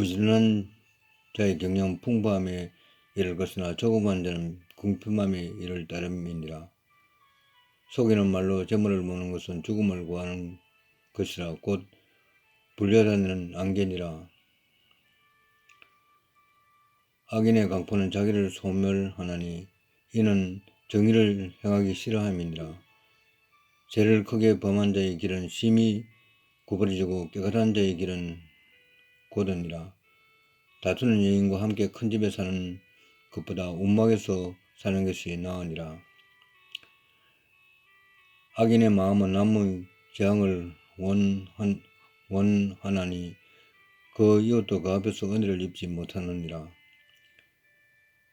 부지런한 자의 경영은 풍부함에 이를 것으나 조그만 자는 궁핍함에 이를 따름이니라. 속이는 말로 재물을 모는 것은 죽음을 구하는 것이라 곧 불려다니는 안개니라. 악인의 강포는 자기를 소멸하나니 이는 정의를 행하기 싫어함이니라. 죄를 크게 범한 자의 길은 심히 구부러지고 깨끗한 자의 길은 고든이라. 다투는 여인과 함께 큰 집에 사는 것보다 움막에서 사는 것이 나으니라. 악인의 마음은 남의 재앙을 원한, 원하나니 그 이웃도 그 앞에서 은혜를 입지 못하느니라.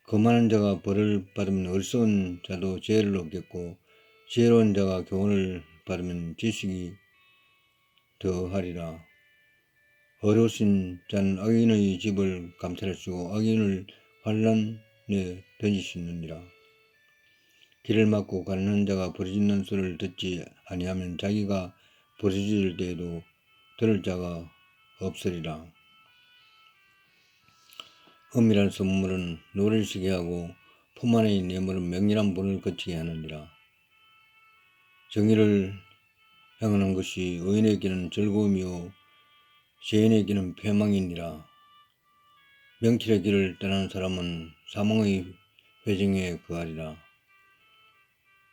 거만한 자가 벌을 받으면 어리석은 자도 지혜를 얻겠고 지혜로운 자가 교훈을 받으면 지식이 더하리라. 어려우신 자는 악인의 집을 감찰하시고 악인을 환란에 던지시느니라. 길을 막고 가는 자가 부르짖는 소리를 듣지 아니하면 자기가 부르짖을 때에도 들을 자가 없으리라. 은밀한 선물은 노를 시게 하고 품 안의 뇌물은 명렬한 분을 거치게 하느니라. 정의를 행하는 것이 의인에게는 즐거움이요 죄인에게는 패망이니라. 명철의 길을 떠나는 사람은 사망의 회중에 거하리라.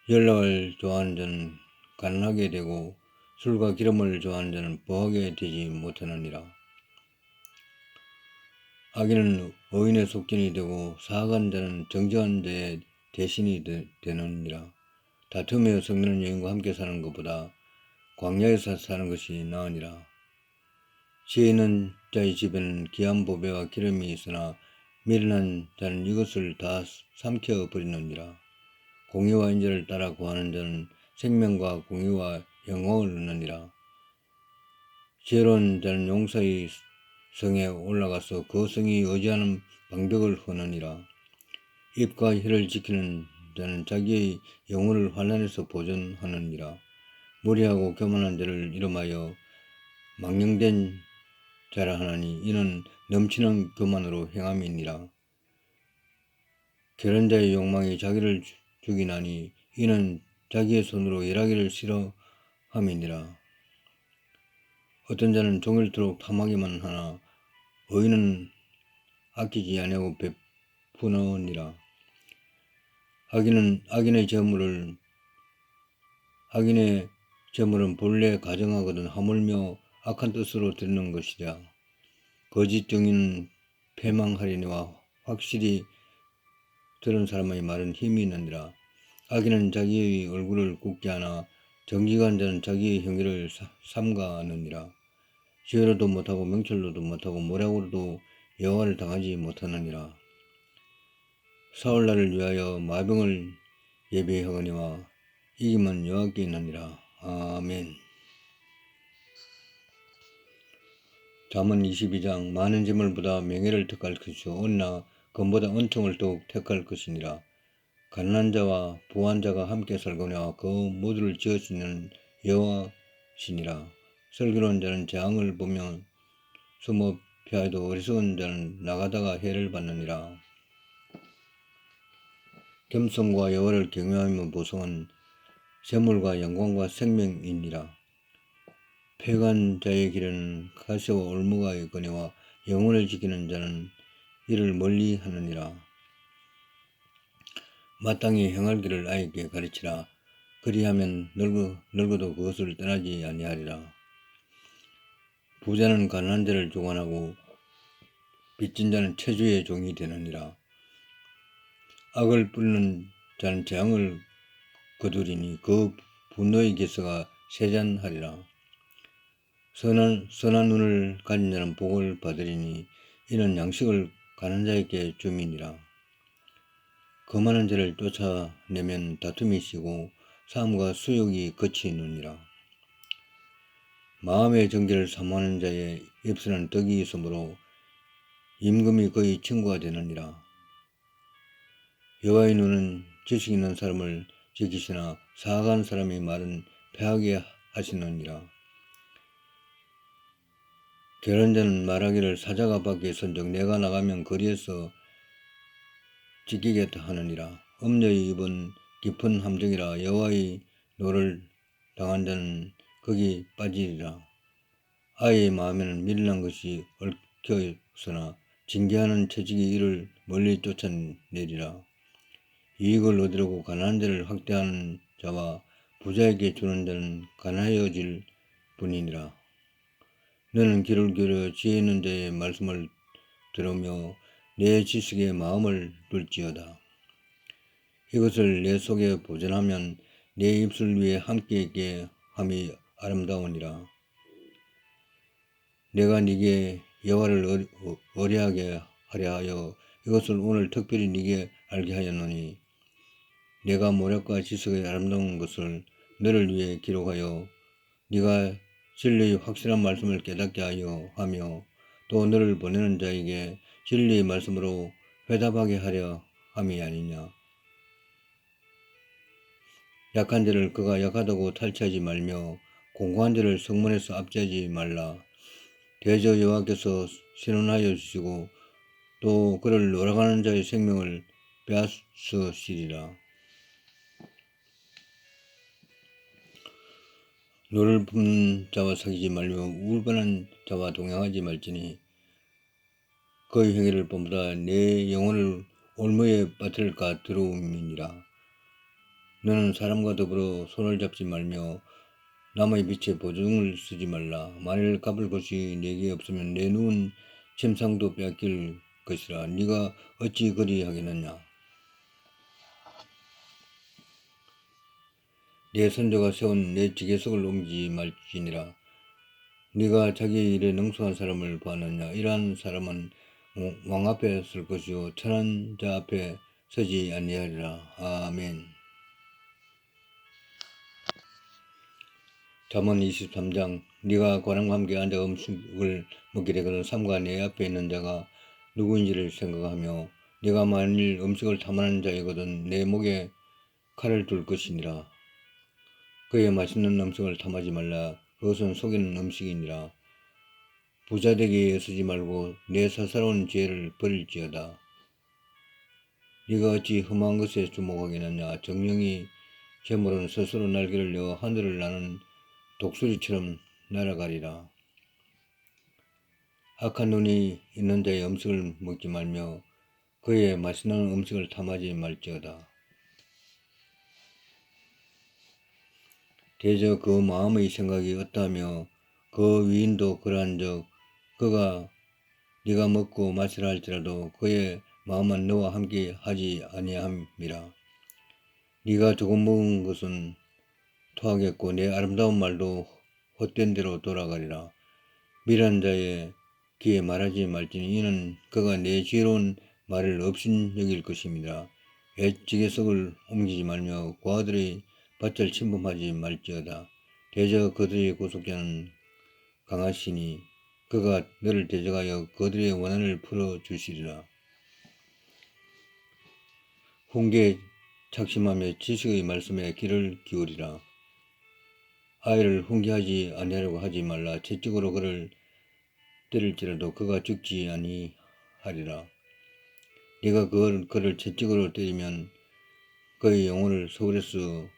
연락을 좋아하는 자는 가난하게 되고 술과 기름을 좋아하는 자는 부하게 되지 못하느니라. 악인은 의인의 속견이 되고 사악한 자는 정직한 자의 대신이 되느니라. 다툼에 성는 여인과 함께 사는 것보다 광야에서 사는 것이 나으니라. 있는 자의 집에는 귀한 보배와 기름이 있으나 미련한 자는 이것을 다 삼켜 버리느니라. 공의와 인자를 따라 구하는 자는 생명과 공의와 영광을 얻느니라. 지혜로운 자는 용사의 성에 올라가서 그 성이 의지하는 방벽을 허느니라. 입과 혀를 지키는 자는 자기의 영혼을 환란에서 보존하느니라. 무리하고 교만한 자를 이름하여 망령된 자라 하나니 이는 넘치는 교만으로 행함이니라. 결혼자의 욕망이 자기를 죽이나니 이는 자기의 손으로 일하기를 싫어함이니라. 어떤 자는 종일토록 탐하기만 하나 의인은 아끼지 아니하고 베푸느니라. 악인은 악인의 재물을 악인의 재물은 본래 가정하거든 하물며 악한 뜻으로 드리는 것이랴. 거짓 정의는 패망하리니와 확실히 들은 사람의 말은 힘이 있느니라. 악인은 자기의 얼굴을 굽게 하나 정직한 자는 자기의 형기를 삼가하느니라. 지혜로도 못하고 명철로도 못하고 모략으로도 여호와를 당하지 못하느니라. 사울날을 위하여 마병을 예비하거니와 이기면 여호와께 있느니라. 아멘. 잠언 22장 많은 재물보다 명예를 택할 것이요. 언나 금보다 은총을 더욱 택할 것이니라. 가난한 자와 부한 자가 함께 살거니와 그 모두를 지어주는 여호와시니라. 슬기로운 자는 재앙을 보면 숨어 피하여도 어리석은 자는 나가다가 해를 받느니라. 겸손과 여호와를 경외하며 보성은 재물과 영광과 생명이니라 패간 자의 길은 가시와 올무가 있거니와 영혼을 지키는 자는 이를 멀리 하느니라. 마땅히 행할 길을 아이에게 가르치라. 그리하면 늙어, 늙어도 그것을 떠나지 아니하리라. 부자는 가난한 자를 조관하고 빚진 자는 체주의 종이 되느니라. 악을 뿌리는 자는 재앙을 거두리니 그 분노의 기서가 세잔하리라. 선한, 선한 눈을 가진 자는 복을 받으리니 이는 양식을 가난 자에게. 그 많은 죄를 쫓아내면 다툼이 시고 삶과 수욕이 거치느니라. 마음의 정결을 사모하는 자의 입술은 덕이 있으므로 임금이 거의 친구가 되느니라. 여호와의 눈은 지식 있는 사람을 지키시나 사악한 사람의 말은 패하게 하시느니라. 결혼자는 말하기를 사자가 밖에 선적 내가 나가면 거리에서 지키겠다 하느니라. 음녀의 입은 깊은 함정이라 여호와의 노를 당한 자는 거기 빠지리라. 아이의 마음에는 미련한 것이 얽혀 있으나 징계하는 채찍이 이를 멀리 쫓아내리라. 이익을 얻으려고 가난한 자를 학대하는 자와 부자에게 주는 자는 가난해질 뿐이니라. 너는 귀를 기울여 지혜 있는 자의 말씀을 들으며 내 지식에 마음을 둘지어다. 이것을 내 속에 보존하면 내 입술 위에 함께 있게 함이 아름다우니라. 내가 네게 여호와를 어리하게 하려 하여 이것을 오늘 특별히 네게 알게 하였노니 내가 모략과 지식의 아름다운 것을 너를 위해 기록하여 네가 진리의 확실한 말씀을 깨닫게 하여 하며 또 너를 보내는 자에게 진리의 말씀으로 회답하게 하려 함이 아니냐. 약한 자를 그가 약하다고 탈취하지 말며 공고한 자를 성문에서 압제하지 말라. 대저 여호와께서 신원하여 주시고 또 그를 놀아가는 자의 생명을 빼앗으시리라. 노를 품는 자와 사귀지 말며 울분한 자와 동행하지 말지니 그의 행위를 본보다 내 영혼을 올무에 빠뜨릴까 두려움이니라. 너는 사람과 더불어 손을 잡지 말며 남의 빛에 보증을 쓰지 말라. 만일 갚을 것이 내게 없으면 내 누운 침상도 빼앗길 것이라. 네가 어찌 그리 하겠느냐. 내 선조가 세운 내 지계석을 옮기지 말지니라. 네가 자기 일에 능수한 사람을 보았느냐. 이러한 사람은 왕 앞에 설 것이요 천한 자 앞에 서지 아니하리라. 아멘. 잠언 23장 네가 관람과 함께 앉아 음식을 먹게 되거든 삼가 내 앞에 있는 자가 누구인지를 생각하며 네가 만일 음식을 탐하는 자이거든 내 목에 칼을 둘 것이니라 그의 맛있는 음식을 탐하지 말라 그것은 속이는 음식이니라 부자 되게 애쓰지 말고 내 사사로운 지혜를 버릴지어다 네가 어찌 험한 것에 주목하겠느냐 정령이 재물은 스스로 날개를 내어 하늘을 나는 독수리처럼 날아가리라. 악한 눈이 있는 자의 음식을 먹지 말며 그의 맛있는 음식을 탐하지 말지어다. 대저 그 마음의 생각이 어떠하며 그 위인도 그러한적 그가 네가 먹고 마시라 할지라도 그의 마음은 너와 함께 하지 아니함이라. 네가 조금 먹은 것은 토하겠고 내 아름다운 말도 헛된 대로 돌아가리라. 미란 자의 귀에 말하지 말지니 이는 그가 내 지혜로운 말을 없인 여길 것입니다. 애지계석을 옮기지 말며 고아들의 밭을 침범하지 말지어다. 대저 그들의 구속자는 강하시니 그가 너를 대적하여 그들의 원한을 풀어주시리라. 훈계 착심하며 지식의 말씀에 귀를 기울이라. 아이를 훈계하지 아니하려고 하지 말라. 채찍으로 그를 때릴지라도 그가 죽지 아니하리라. 네가 그를, 그를 채찍으로 때리면 그의 영혼을 서울에서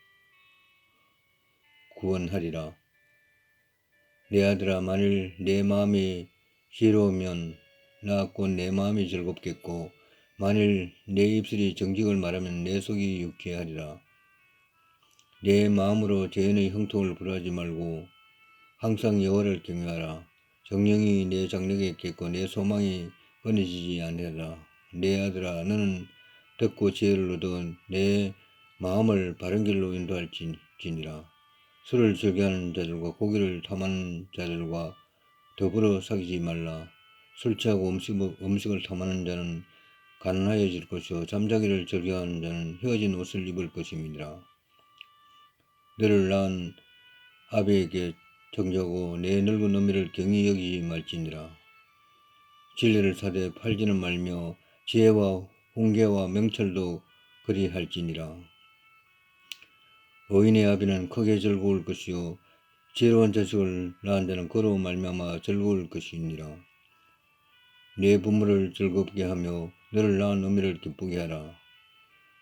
구원하리라. 내 아들아 만일 내 마음이 지혜로우면 나 곧 내 마음이 즐겁겠고 만일 내 입술이 정직을 말하면 내 속이 유쾌하리라. 내 마음으로 죄인의 형통을 불하지 말고 항상 여호와를 경외하라. 정령이 내 장력에 있겠고 내 소망이 끊어지지 않으라. 내 아들아 너는 듣고 지혜를 얻어 내 마음을 바른 길로 인도할지니라. 술을 즐겨하는 자들과 고기를 탐하는 자들과 더불어 사귀지 말라. 술 취하고 음식, 음식을 탐하는 자는 가난하여질 것이요 잠자기를 즐겨하는 자는 헤어진 옷을 입을 것입니다. 너를 낳은 아비에게 정죄하고 내 늙은 어미를 경히 여기지 말지니라. 진리를 사되 팔지는 말며 지혜와 훈계와 명철도 그리할지니라. 어인의 아비는 크게 즐거울 것이요 지혜로운 자식을 낳은 자는 그로 말미암아 즐거울 것이니라. 내 부모를 즐겁게 하며 너를 낳은 어미를 기쁘게 하라.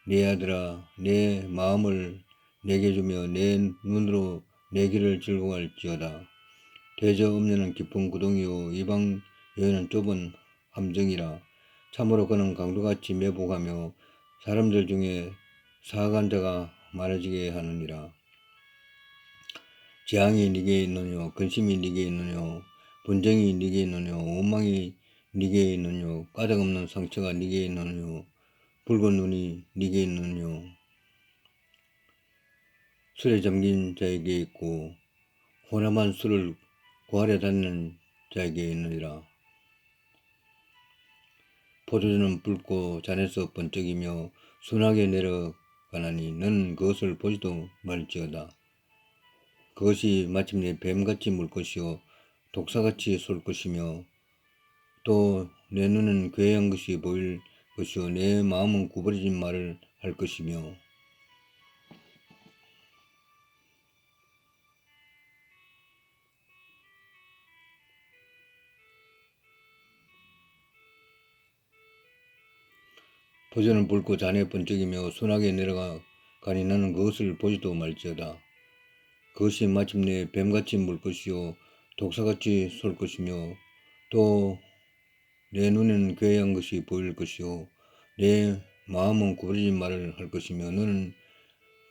내 아들아 내 마음을 내게 주며 내 눈으로 내 길을 즐거워할지어다. 대저 음녀는 깊은 구덩이요 이방 여인은 좁은 함정이라. 참으로 그는 강도같이 매복하며 사람들 중에 사악한 자가 많아지게 하느니라. 재앙이 네게 있느뇨? 근심이 네게 있느뇨? 분쟁이 네게 있느뇨? 원망이 네게 있느뇨? 까닭없는 상처가 네게 있느뇨? 붉은 눈이 네게 있느뇨? 술에 잠긴 자에게 있고 호람한 술을 구하려 다니는 자에게 있느니라. 포도주는 붉고 잔에서 번쩍이며 순하게 내려 가나니 너는 그것을 보지도 말지어다. 그것이 마침내 뱀같이 물 것이요 독사같이 쏠 것이며 또 내 눈은 괴한 것이 보일 것이요 내 마음은 구부러진 말을 할 것이며 보전은 붉고 잔에 번쩍이며 순하게 내려가니 나는 그것을 보지도 말지어다. 그것이 마침내 뱀같이 물 것이요 독사같이 쏠 것이며 또 내 눈에는 괴한 것이 보일 것이요 내 마음은 구부러진 말을 할 것이며 너는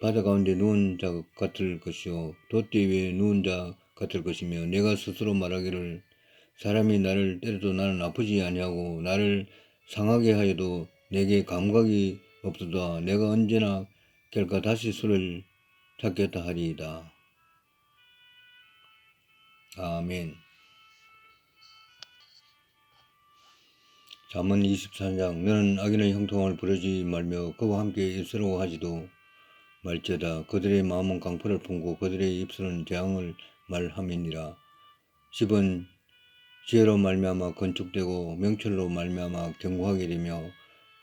바다 가운데 누운 자 같을 것이요 돛대 위에 누운 자 같을 것이며 내가 스스로 말하기를 사람이 나를 때려도 나는 아프지 아니하고 나를 상하게 하여도 내게 감각이 없어도 내가 언제나 결과 다시 술을 찾겠다 하리이다. 아멘. 잠언 24장 너는 악인의 형통을 부르지 말며 그와 함께 입술로 하지도 말지어다 그들의 마음은 강포를 품고 그들의 입술은 재앙을 말함이니라 10은 지혜로 말미암아 건축되고 명철로 말미암아 견고하게 되며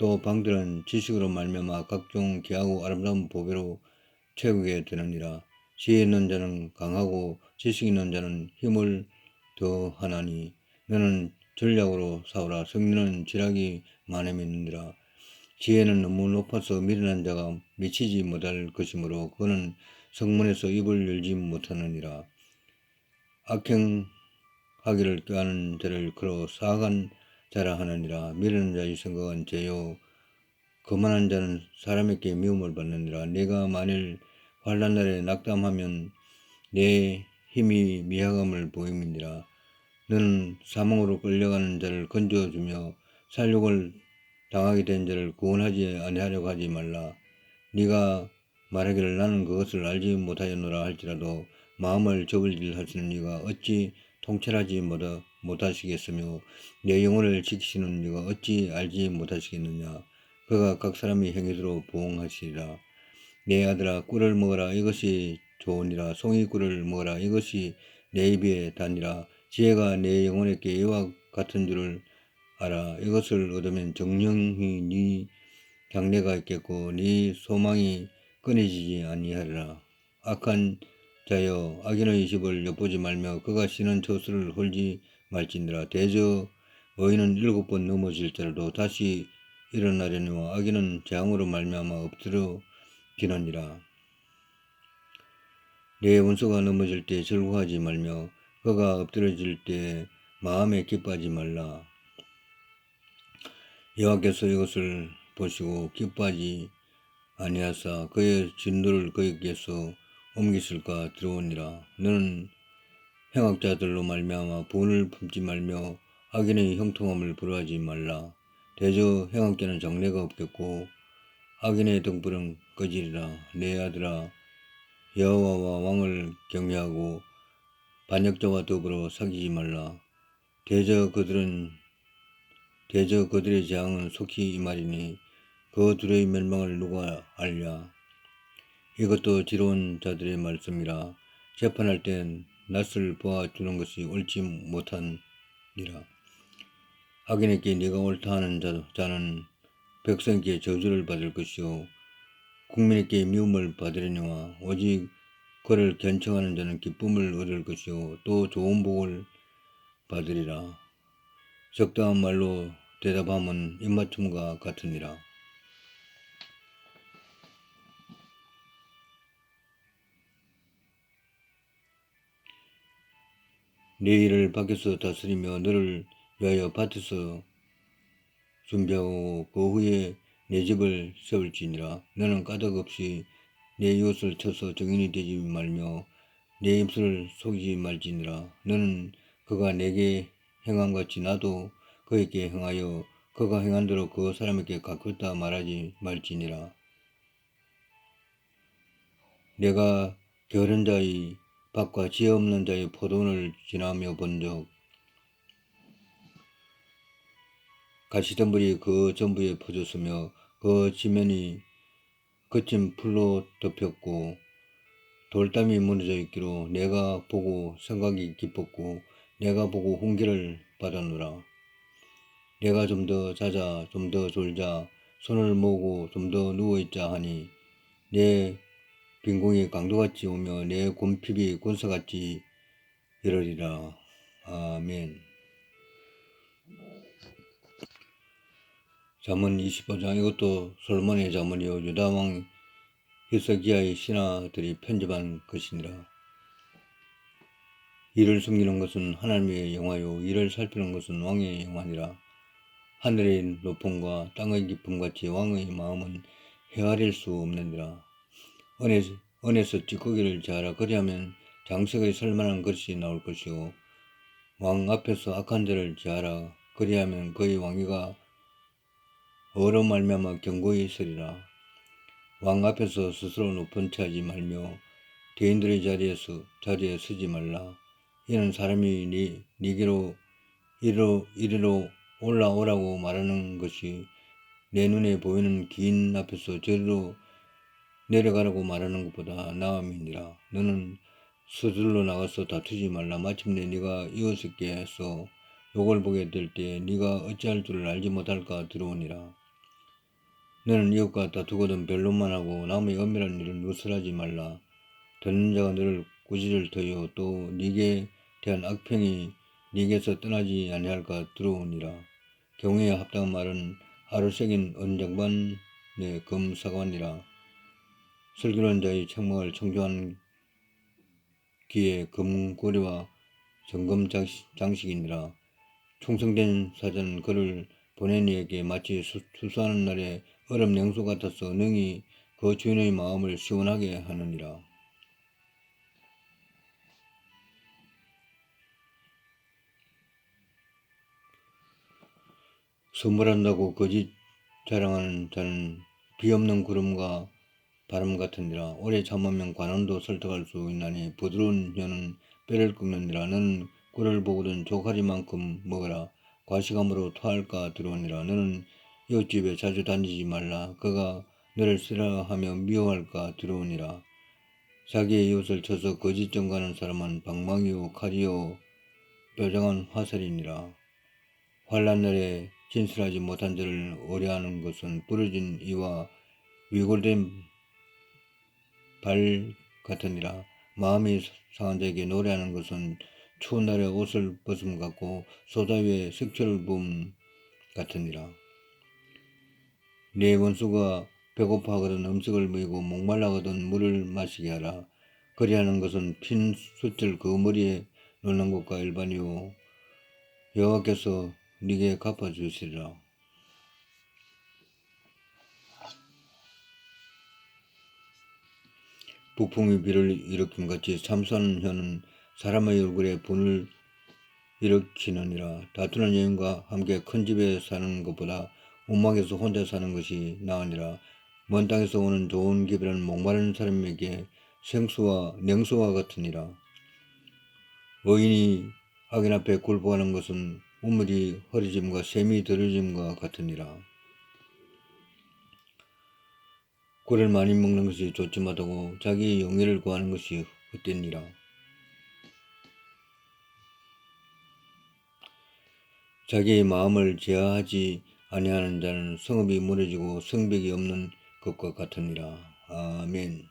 또 방들은 지식으로 말미암아 각종 귀하고 아름다운 보배로 채우게 되느니라. 지혜 있는 자는 강하고 지식 있는 자는 힘을 더하나니 너는 전략으로 싸우라. 성리는 지략이 많음이니라. 지혜는 너무 높아서 미련한 자가 미치지 못할 것이므로 그는 성문에서 입을 열지 못하느니라. 악행하기를 꾀하는 자를 그로 사악한 자라 하느니라. 미련한 자의 생각은 죄요. 거만한 자는 사람에게 미움을 받느니라. 내가 만일 환란 날에 낙담하면 내 힘이 미약함을 보임이니라. 너는 사망으로 끌려가는 자를 건져주며 살육을 당하게 된 자를 구원하지 아니하려고 하지 말라. 네가 말하기를 나는 그것을 알지 못하였노라 할지라도 마음을 저불질 하시는 이가 어찌 통찰하지 못하, 못하시겠으며 내 영혼을 지키시는 이가 어찌 알지 못하시겠느냐? 그가 각 사람이 행위대로 보응하시리라. 내 아들아 꿀을 먹어라. 이것이 좋으니라. 송이 꿀을 먹어라. 이것이 내 입에 다니라. 지혜가 내 영혼에게 이와 같은 줄을 알아. 이것을 얻으면 정령히 네 장래가 있겠고 네 소망이 끊어지지 아니하리라. 악한 자여 악인의 집을 엿보지 말며 그가 쉬는 저수를 홀지 말지니라 대저 의인은 일곱 번 넘어질지라도 다시 일어나려니와 악인은 재앙으로 말미암아 엎드려 기느니라. 내 원수가 넘어질 때 즐거워하지 말며 그가 엎드려질 때 마음에 기뻐하지 말라. 여호와께서 이것을 보시고 기뻐하지 아니하사 그의 진노를 그에게서 옮기실까 들어오니라. 너는 행악자들로 말미암아 분을 품지 말며 악인의 형통함을 부러하지 말라. 대저 행악자는 장래가 없겠고 악인의 등불은 꺼지리라. 내 아들아 여호와와 왕을 경외하고 반역자와 더불어 사귀지 말라. 대저 그들은 대저 그들의 재앙은 속히 임하리니 그 둘의 멸망을 누가 알랴? 이것도 지로운 자들의 말씀이라. 재판할 땐 낯을 보아주는 것이 옳지 못하니라. 악인에게 네가 옳다 하는 자, 자는 백성에게 저주를 받을 것이요. 국민에게 미움을 받으려니와 오직 그를 견청하는 자는 기쁨을 얻을 것이요. 또 좋은 복을 받으리라. 적당한 말로 대답함은 입맞춤과 같으니라 네 일을 밖에서 다스리며 너를 위하여 밭에서 준비하고 그 후에 내 집을 세울지니라. 너는 까닭 없이 내 이웃을 쳐서 증인이 되지 말며 내 입술을 속이지 말지니라. 너는 그가 내게 행한 같이 나도 그에게 행하여 그가 행한 대로 그 사람에게 가깝다 말하지 말지니라. 내가 게으른 자의 밭과 지혜 없는 자의 포도원을 지나며 본적 가시덤불이 그 전부에 퍼졌으며 그 지면이 거친 풀로 덮였고 돌담이 무너져 있기로 내가 보고 생각이 깊었고 내가 보고 훈계를 받았노라. 내가 좀 더 자자 좀 더 졸자 손을 모으고 좀 더 누워있자 하니 내 빈공이 강도같이 오며 내 곰핍이 군사같이 이러리라. 아멘 잠언 25장 이것도 솔몬의 잠언이요 유다왕 히스기야의 신하들이 편집한 것이니라. 이를 숨기는 것은 하나님의 영화요 이를 살피는 것은 왕의 영화니라. 하늘의 높음과 땅의 깊음 같이 왕의 마음은 헤아릴 수 없느니라. 은혜, 은에서 찌꺼기를 제하라 그리하면 장색의 설만한 것이 나올 것이요 왕 앞에서 악한 자를 제하라 그리하면 그의 왕위가 어로 말미암아 경고히 있으리라. 왕 앞에서 스스로 높은 채하지 말며 대인들의 자리에서 자리에 서지 말라. 이는 사람이 네 네게로 이리로 이리로 올라오라고 말하는 것이 내 눈에 보이는 긴 앞에서 저리로 내려가라고 말하는 것보다 나음이니라. 너는 서둘러 나가서 다투지 말라. 마침내 네가 이웃에게 해서 욕을 보게 될때 네가 어찌할 줄을 알지 못할까 들어오니라. 너는 이웃과 다투거든 변론만 하고 남의 엄밀한 일을 누설하지 말라. 듣는 자가 너를 꾸짖을 터요 또 네게 대한 악평이 네게서 떠나지 아니할까 들어오니라. 경우에 합당한 말은 하루 새긴 언장반의 금사관이라. 슬기로운 자의 책망을 청조한 기에 금고리와 정금 장식이니라. 충성된 사자는 그를 보낸 이에게 마치 수수하는 날에 얼음 냉수 같아서 능히 그 주인의 마음을 시원하게 하느니라. 선물한다고 거짓 자랑하는 자는 비 없는 구름과 바람 같으니라. 오래 참으면 관원도 설득할 수 있나니 부드러운 혀는 뼈를 꺾느니라. 너는 꿀을 보거든 조가리만큼 먹어라. 과식함으로 토할까 들어오니라. 너는 이웃집에 자주 다니지 말라. 그가 너를 싫어하며 미워할까 들어오니라. 자기의 이웃을 쳐서 거짓 정가는 사람은 방망이요 칼이요 뾰장한 화살이니라. 환란 날에 진술하지 못한 자를 오래하는 것은 부러진 이와 위골된 발 같으니라. 마음이 상한 자에게 노래하는 것은 추운 날에 옷을 벗음 같고 소다 위에 식초를 부음 같으니라. 네 원수가 배고파하거든 음식을 먹이고 목말라거든 물을 마시게 하라. 그리하는 것은 핀 숫을 그 머리에 놓는 것과 일반이요. 여호와께서 네게 갚아주시리라. 북풍이 비를 일으킴 같이 참수하는 혀는 사람의 얼굴에 분을 일으키느니라. 다투는 여인과 함께 큰 집에 사는 것보다 원망에서 혼자 사는 것이 나으니라. 먼 땅에서 오는 좋은 기별은 목마른 사람에게 생수와 냉수와 같으니라. 의인이 악인 앞에 굴복하는 것은 우물이 허리짐과 샘이 들어짐과 같으니라. 꿀을 많이 먹는 것이 좋지 마다고 자기 영예를 구하는 것이 헛되니라. 자기의 마음을 제어하지 아니하는 자는 성읍이 무너지고 성벽이 없는 것과 같으니라. 아멘.